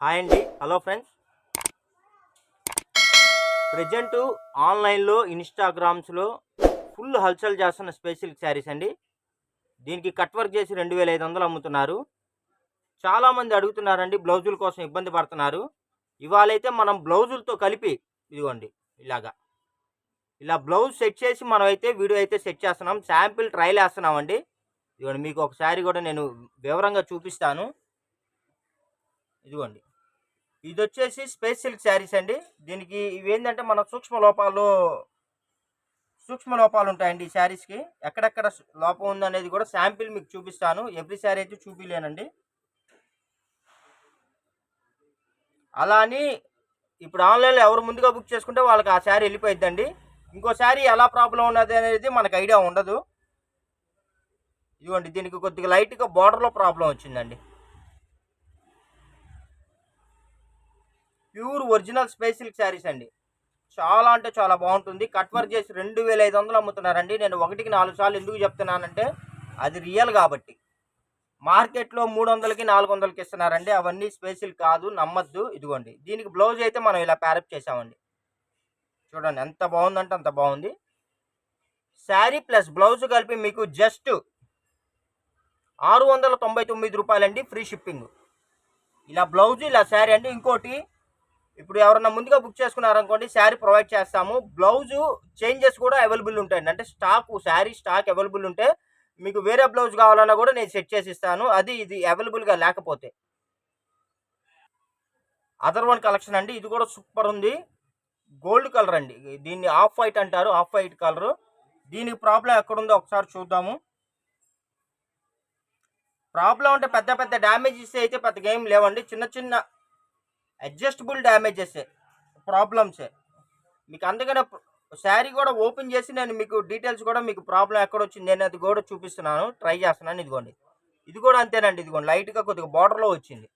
Hi అండి. Hello friends. Present ఆన్లైన్లో ఇన్స్టాగ్రామ్స్లో full హల్చల్ చేస్తున్న స్పెషల్ శారీస్ అండి. దీనికి కట్ వర్క్ చేసి రెండు వేల ఐదు వందలు అమ్ముతున్నారు. చాలామంది అడుగుతున్నారండి బ్లౌజుల కోసం ఇబ్బంది పడుతున్నారు. ఇవాళైతే మనం బ్లౌజులతో కలిపి ఇదిగోండి ఇలాగా. ఇలా బ్లౌజ్ సెట్ చేసి మనం అయితే వీడియో అయితే సెట్ చేస్తున్నాం. శాంపిల్ ట్రయల్ వేస్తున్నామండి. ఇదిగోండి మీకు ఒక శారీ కూడా నేను వివరంగా చూపిస్తాను. ఇదిగోండి. ఇది వచ్చేసి స్పేస్ సిల్క్ శారీస్ అండి. దీనికి ఇవి ఏంటంటే మన సూక్ష్మ లోపాలు సూక్ష్మ లోపాలు ఉంటాయండి ఈ శారీస్కి. ఎక్కడెక్కడ లోపం ఉందనేది కూడా శాంపిల్ మీకు చూపిస్తాను. ఎవ్రీ శారీ అయితే చూపిలేనండి. అలా అని ఇప్పుడు ఆన్లైన్లో ఎవరు ముందుగా బుక్ చేసుకుంటే వాళ్ళకి ఆ శారీ వెళ్ళిపోయిద్దండి. ఇంకో శారీ ఎలా ప్రాబ్లం ఉన్నది అనేది మనకు ఐడియా ఉండదు. ఇదిగోండి దీనికి కొద్దిగా లైట్గా బార్డర్లో ప్రాబ్లం వచ్చిందండి. Pure original space silk saris అండి. చాలా అంటే చాలా బాగుంటుంది. కట్ వర్క్ చేసి రెండు వేల ఐదు వందలు అమ్ముతున్నారండి. నేను ఒకటికి నాలుగు సార్లు ఎందుకు చెప్తున్నానంటే అది రియల్ కాబట్టి. మార్కెట్లో మూడు వందలకి నాలుగు వందలకి ఇస్తున్నారండి. అవన్నీ స్పేసిల్ కాదు నమ్మద్దు. ఇదిగోండి. దీనికి బ్లౌజ్ అయితే మనం ఇలా ప్యారప్ చేసామండి చూడండి ఎంత బాగుందంటే అంత బాగుంది. శారీ ప్లస్ బ్లౌజ్ కలిపి మీకు జస్ట్ ఆరు వందల తొంభై తొమ్మిది రూపాయలండి ఫ్రీ షిప్పింగ్. ఇలా బ్లౌజ్ ఇలా శారీ అండి. ఇంకోటి ఇప్పుడు ఎవరన్నా ముందుగా బుక్ చేసుకున్నారనుకోండి శారీ ప్రొవైడ్ చేస్తాము. బ్లౌజు చేంజెస్ కూడా అవైలబుల్ ఉంటాయండి. అంటే స్టాక్ శారీ స్టాక్ అవైలబుల్ ఉంటే మీకు వేరే బ్లౌజ్ కావాలన్నా కూడా నేను సెట్ చేసి ఇస్తాను. అది ఇది అవైలబుల్గా లేకపోతే. అదర్ వన్ కలెక్షన్ అండి. ఇది కూడా సూపర్ ఉంది. గోల్డ్ కలర్ అండి. దీన్ని ఆఫ్ వైట్ అంటారు. Off white colour. దీనికి ప్రాబ్లం ఎక్కడుందో ఒకసారి చూద్దాము. ప్రాబ్లం అంటే పెద్ద పెద్ద డ్యామేజెస్ అయితే పెద్దగా ఏం లేవండి. చిన్న చిన్న అడ్జస్టబుల్ డ్యామేజెస్ ప్రాబ్లమ్సే. మీకు అందుకనే శారీ కూడా ఓపెన్ చేసి నేను మీకు డీటెయిల్స్ కూడా మీకు ప్రాబ్లం ఎక్కడ వచ్చింది నేను అది కూడా చూపిస్తున్నాను. ట్రై చేస్తున్నాను. ఇదిగోండి. ఇది కూడా అంతేనండి. ఇదిగోండి. లైట్గా కొద్దిగా బార్డర్లో వచ్చింది.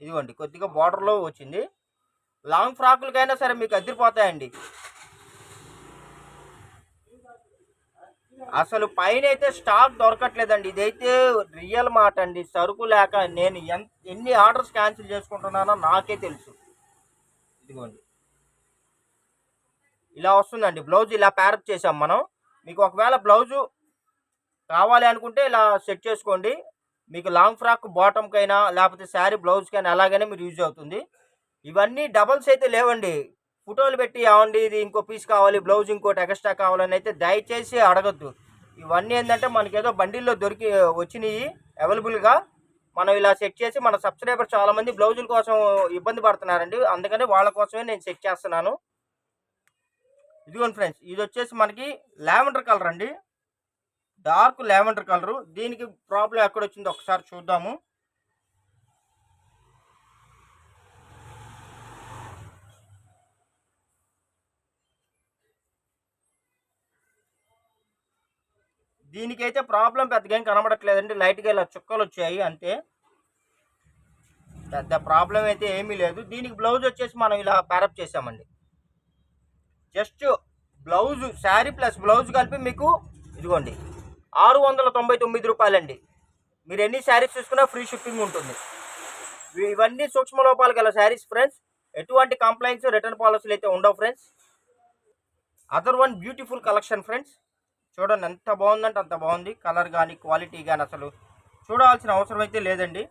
ఇదిగోండి. కొద్దిగా బార్డర్లో వచ్చింది. లాంగ్ ఫ్రాకులకైనా సరే మీకు అదిరిపోతాయండి. అసలు పైన అయితే స్టాక్ దొరకట్లేదండి. ఇదైతే రియల్ మాట అండి. సరుకు లేక నేను ఎంత ఎన్ని ఆర్డర్స్ క్యాన్సిల్ చేసుకుంటున్నానో నాకే తెలుసు. ఇదిగోండి. ఇలా వస్తుందండి. బ్లౌజ్ ఇలా ప్యారప్ చేసాం మనం. మీకు ఒకవేళ బ్లౌజు కావాలి అనుకుంటే ఇలా సెట్ చేసుకోండి. మీకు లాంగ్ ఫ్రాక్ బాటమ్కైనా లేకపోతే శారీ బ్లౌజ్కైనా అలాగైనా మీరు యూజ్ అవుతుంది. ఇవన్నీ డబల్స్ అయితే లేవండి. ఫోటోలు పెట్టి ఏమండి ఇది ఇంకో పీస్ కావాలి బ్లౌజ్ ఇంకోటి ఎక్స్ట్రా కావాలని అయితే దయచేసి అడగద్దు. ఇవన్నీ ఏంటంటే మనకి ఏదో బండిల్లో దొరికి వచ్చినాయి అవైలబుల్గా మనం ఇలా సెట్ చేసి మన సబ్స్క్రైబర్ చాలామంది బ్లౌజుల కోసం ఇబ్బంది పడుతున్నారండి. అందుకని వాళ్ళ కోసమే నేను సెట్ చేస్తున్నాను. ఇదిగోండి ఫ్రెండ్స్ ఇది వచ్చేసి మనకి లావెండర్ కలర్ అండి. డార్క్ లావెండర్ కలరు దీనికి ప్రాబ్లం ఎక్కడ వచ్చిందో ఒకసారి చూద్దాము. దీనికైతే ప్రాబ్లం పెద్దగా ఏం కనబడట్లేదండి. లైట్గా ఇలా చుక్కలు వచ్చాయి అంతే. పెద్ద ప్రాబ్లం అయితే ఏమీ లేదు. దీనికి బ్లౌజ్ వచ్చేసి మనం ఇలా ప్యారప్ చేసామండి. Just blouse sari plus blouse కలిపి మీకు ఇదిగోండి ఆరు వందల తొంభై తొమ్మిది రూపాయలండి. మీరు ఎన్ని శారీస్ తీసుకున్నా ఫ్రీ షిప్పింగ్ ఉంటుంది. ఇవన్నీ సూక్ష్మ లోపాలు గల శారీస్ ఫ్రెండ్స్. ఎటువంటి కంప్లైంట్స్ రిటర్న్ పాలసీలు అయితే ఉండవు friends. Other one beautiful collection friends. చూడండి ఎంత బాగుందంటే అంత బాగుంది. కలర్ కానీ క్వాలిటీ కానీ అసలు చూడాల్సిన అవసరం అయితే లేదండి.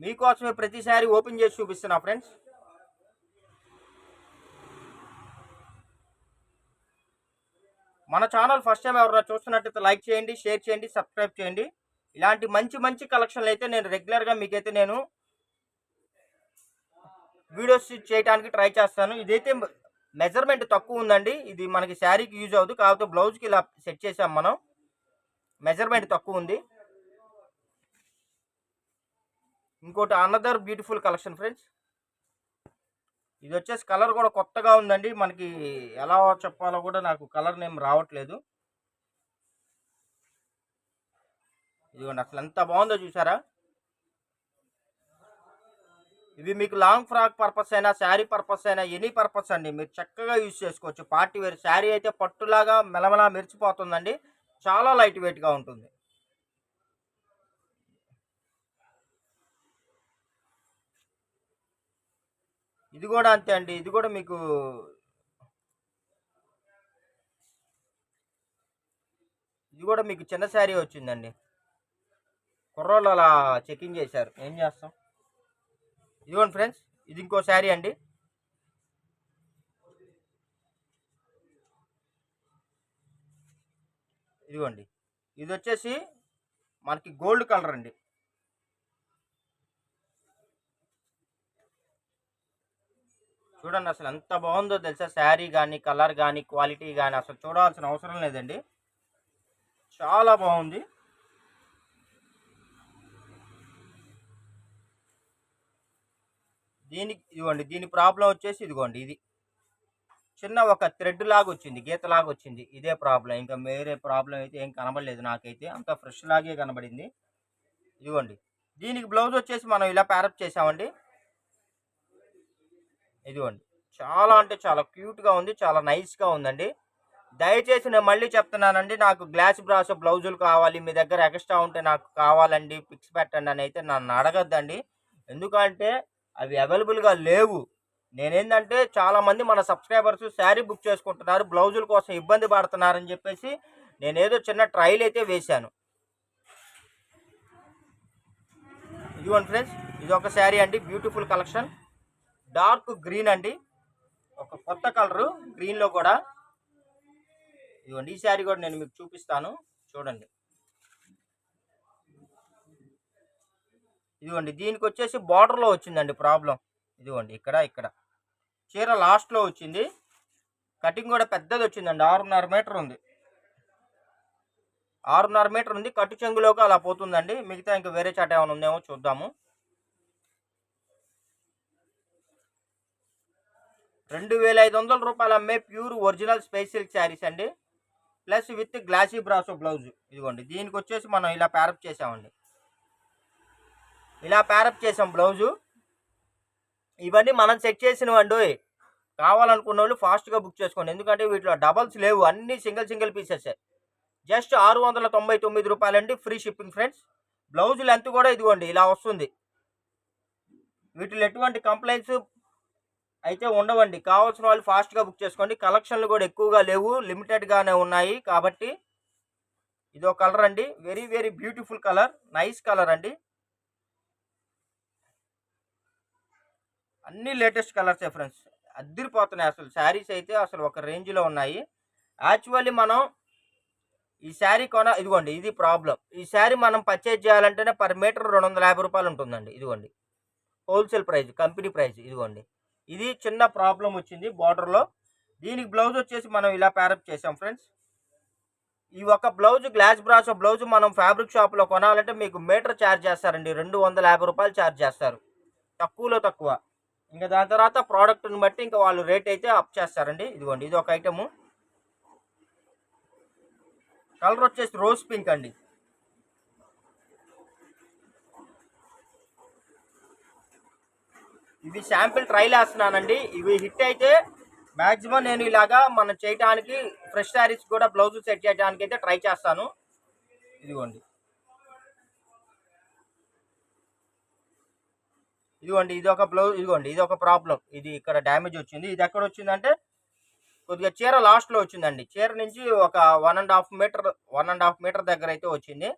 మీకోసమే ప్రతిసారి ఓపెన్ చేసి చూపిస్తున్నా ఫ్రెండ్స్ మన ఛానల్ ఫస్ట్ టైం ఎవరైనా చూస్తున్నట్టయితే లైక్ చేయండి షేర్ చేయండి సబ్స్క్రైబ్ చేయండి. ఇలాంటి మంచి మంచి కలెక్షన్లు అయితే నేను రెగ్యులర్గా మీకైతే నేను వీడియోస్ చేయడానికి ట్రై చేస్తాను. ఇదైతే మెజర్మెంట్ తక్కువ ఉందండి. ఇది మనకి శారీకి యూజ్ అవ్వదు కాకపోతే బ్లౌజ్కి ఇలా సెట్ చేసాం మనం. మెజర్మెంట్ తక్కువ ఉంది. ఇంకోటి అనదర్ బ్యూటిఫుల్ కలెక్షన్ ఫ్రెండ్స్. ఇది వచ్చేసి కలర్ కూడా కొత్తగా ఉందండి. మనకి ఎలా చెప్పాలో కూడా నాకు కలర్ నేమ్ రావట్లేదు. ఇదిగోండి అసలు ఎంత బాగుందో చూసారా? ఇవి మీకు లాంగ్ ఫ్రాక్ పర్పస్ అయినా శారీ పర్పస్ అయినా ఎనీ పర్పస్ అండి. మీరు చక్కగా యూజ్ చేసుకోవచ్చు. పార్టీ వేర్ శారీ అయితే పట్టులాగా మెలమెలా మెరిచిపోతుందండి. చాలా లైట్ వెయిట్గా ఉంటుంది. ఇది కూడా అంతే అండి. ఇది కూడా మీకు ఇది కూడా మీకు చిన్న శారీ వచ్చిందండి. కుర్రోళ్ళు అలా చెకింగ్ చేశారు. ఏం చేస్తాం? ఇదిగోండి ఫ్రెండ్స్ ఇది ఇంకో శారీ అండి. ఇదిగోండి ఇది వచ్చేసి మనకి గోల్డ్ కలర్ అండి. చూడండి అసలు ఎంత బాగుందో తెలుసా? శారీ కానీ కలర్ కానీ క్వాలిటీ కానీ అసలు చూడాల్సిన అవసరం లేదండి. చాలా బాగుంది. దీనికి ఇదిగోండి దీని ప్రాబ్లం వచ్చేసి ఇదిగోండి ఇది. చిన్న ఒక థ్రెడ్ లాగా వచ్చింది గీత లాగా వచ్చింది. ఇదే ప్రాబ్లం. ఇంకా వేరే ప్రాబ్లం అయితే ఏం కనబడలేదు నాకైతే. అంత ఫ్రెష్ లాగే కనబడింది. ఇదిగోండి. దీనికి బ్లౌజ్ వచ్చేసి మనం ఇలా ప్యారప్ చేసామండి. ఇదిగోండి. చాలా అంటే చాలా క్యూట్గా ఉంది చాలా నైస్గా ఉందండి. దయచేసి నేను మళ్ళీ చెప్తున్నానండి నాకు గ్లాస్ బ్రాస్ బ్లౌజులు కావాలి మీ దగ్గర ఎక్స్ట్రా ఉంటే నాకు కావాలండి పిక్స్ పెట్టండి అని అయితే నన్ను అడగద్దండి. ఎందుకంటే అవి అవైలబుల్గా లేవు. నేనేంటంటే చాలామంది మన సబ్స్క్రైబర్స్ శారీ బుక్ చేసుకుంటున్నారు బ్లౌజుల కోసం ఇబ్బంది పడుతున్నారని చెప్పేసి నేనేదో చిన్న ట్రయల్ అయితే వేశాను. ఇదిగోండి ఫ్రెండ్స్ ఇది ఒక శారీ అండి బ్యూటిఫుల్ కలెక్షన్ డార్క్ గ్రీన్ అండి. ఒక కొత్త కలరు గ్రీన్లో కూడా. ఇదిగోండి ఈ శారీ కూడా నేను మీకు చూపిస్తాను. చూడండి. ఇదిగోండి దీనికి వచ్చేసి బార్డర్లో వచ్చిందండి ప్రాబ్లం. ఇదిగోండి ఇక్కడ ఇక్కడ. చీర లాస్ట్లో వచ్చింది. కటింగ్ కూడా పెద్దది వచ్చిందండి ఆరున్నర మీటర్ ఉంది. ఆరున్నర మీటర్ ఉంది కట్టు చెంగులోకి అలా పోతుందండి. మిగతా ఇంకా వేరే చాట ఏమైనా ఉందేమో చూద్దాము. రెండు వేల ఐదు వందల రూపాయలు అమ్మే pure original space silk saris అండి. Plus with glossy brasso blouse. ఇదిగోండి దీనికి వచ్చేసి మనం ఇలా ప్యారప్ చేసామండి. ఇలా ప్యారప్ చేసాం బ్లౌజు ఇవన్నీ మనం సెట్ చేసినవండి. కావాలనుకున్న వాళ్ళు ఫాస్ట్గా బుక్ చేసుకోండి. ఎందుకంటే వీటిలో డబల్స్ లేవు. అన్ని సింగిల్ సింగిల్ పీసెస్ జస్ట్ ఆరు వందల తొంభై తొమ్మిది రూపాయలండి. Free shipping friends blouse length కూడా ఇదిగోండి. ఇలా వస్తుంది. వీటిలో ఎటువంటి కంప్లైంట్స్ అయితే ఉండవండి. కావాల్సిన వాళ్ళు ఫాస్ట్గా బుక్ చేసుకోండి. కలెక్షన్లు కూడా ఎక్కువగా లేవు. లిమిటెడ్గానే ఉన్నాయి కాబట్టి ఇది ఒక కలర్ అండి. Very very beautiful colour nice colour అండి. అన్ని లేటెస్ట్ కలర్సే ఫ్రెండ్స్. అద్దరిపోతున్నాయి అసలు. శారీస్ అయితే అసలు ఒక రేంజ్లో ఉన్నాయి. యాక్చువల్లీ మనం ఈ శారీ కొన ఇదిగోండి ఇది ప్రాబ్లం ఈ శారీ మనం పర్చేజ్ చేయాలంటేనే పర్ మీటర్ రెండు వందల యాభై రూపాయలు ఉంటుందండి. ఇదిగోండి. హోల్సేల్ ప్రైస్ కంపెనీ ప్రైస్ ఇదిగోండి. ఇది చిన్న ప్రాబ్లం వచ్చింది బార్డర్లో. దీనికి బ్లౌజ్ వచ్చేసి మనం ఇలా ప్యారప్ చేసాం ఫ్రెండ్స్. ఈ ఒక బ్లౌజ్ గ్లాస్ బ్రాస్ బ్లౌజ్ మనం ఫ్యాబ్రిక్ షాప్లో కొనాలంటే మీకు మీటర్ ఛార్జ్ చేస్తారండి. రెండు వందల యాభై రూపాయలు ఛార్జ్ చేస్తారు. తక్కువలో తక్కువ. ఇంకా దాని తర్వాత ప్రోడక్ట్ని బట్టి ఇంకా వాళ్ళు రేట్ అయితే అప్ చేస్తారండి. ఇదిగోండి ఇది ఒక ఐటము. కలర్ వచ్చేసి రోజ్ పింక్ అండి. ఇవి శాంపిల్ ట్రైల్ వేస్తున్నానండి. ఇవి హిట్ అయితే మ్యాక్సిమం నేను ఇలాగా మనం చేయడానికి ఫ్రెష్ శారీస్ కూడా బ్లౌజ్ సెట్ చేయడానికి అయితే ట్రై చేస్తాను. ఇదిగోండి. ఇదిగోండి ఇది ఒక బ్లౌజ్ ఇదిగోండి ఇది ఒక ప్రాబ్లం ఇది ఇక్కడ డ్యామేజ్ వచ్చింది. ఇది ఎక్కడ వచ్చిందంటే కొద్దిగా చీర లాస్ట్లో వచ్చిందండి. చీర నుంచి ఒక one and half metre one and half metre దగ్గర అయితే వచ్చింది.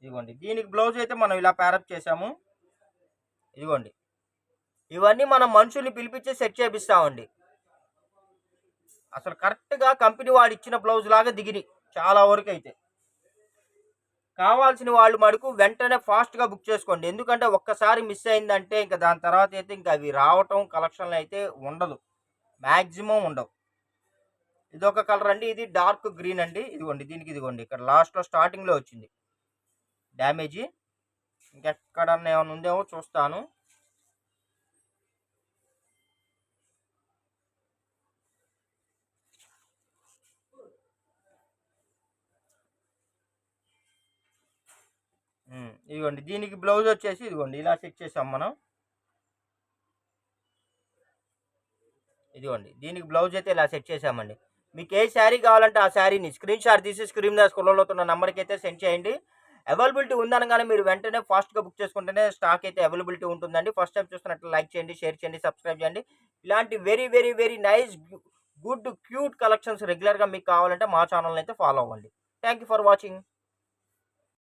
ఇదిగోండి దీనికి బ్లౌజ్ అయితే మనం ఇలా ప్యారప్ చేసాము ఇదిగోండి ఇవన్నీ మనం మనుషుల్ని పిలిపించి సెట్ చేపిస్తామండి. అసలు కరెక్ట్గా కంపెనీ వాడు ఇచ్చిన బ్లౌజ్ లాగా దిగినాయి చాలా వరకు అయితే. కావాల్సిన వాళ్ళు మటుకు వెంటనే ఫాస్ట్గా బుక్ చేసుకోండి. ఎందుకంటే ఒక్కసారి మిస్ అయిందంటే ఇంకా దాని తర్వాత అయితే ఇంకా అవి రావటం కలెక్షన్లు అయితే ఉండదు. మ్యాక్సిమం ఉండవు. ఇది ఒక కలర్ అండి. ఇది డార్క్ గ్రీన్ అండి. ఇదిగోండి దీనికి ఇదిగోండి. ఇక్కడ లాస్ట్లో స్టార్టింగ్లో వచ్చింది. డ్యామేజీ ఇంకెక్కడన్నా ఏమైనా ఉందేమో చూస్తాను. ఇదిగోండి దీనికి బ్లౌజ్ వచ్చేసి ఇదిగోండి ఇలా సెట్ చేసాం మనం. ఇదిగోండి దీనికి బ్లౌజ్ అయితే ఇలా సెట్ చేసామండి. మీకు ఏ శారీ కావాలంటే ఆ శారీని స్క్రీన్ షాట్ తీసి స్క్రీన్ మీద స్కూల్లో ఉన్న నెంబర్కి అయితే సెండ్ చేయండి. అవైలబిలిటీ ఉందనగానే మీరు వెంటనే ఫాస్ట్గా బుక్ చేసుకుంటేనే స్టాక్ అయితే అవైలబిలిటీ ఉంటుందండి. ఫస్ట్ టైం చూస్తున్నట్లు లైక్ చేయండి షేర్ చేయండి సబ్స్క్రైబ్ చేయండి. ఇలాంటి very very very nice good cute collections రెగ్యులర్గా మీకు కావాలంటే మా ఛానల్ని అయితే ఫాలో అవ్వండి. Thank you for watching.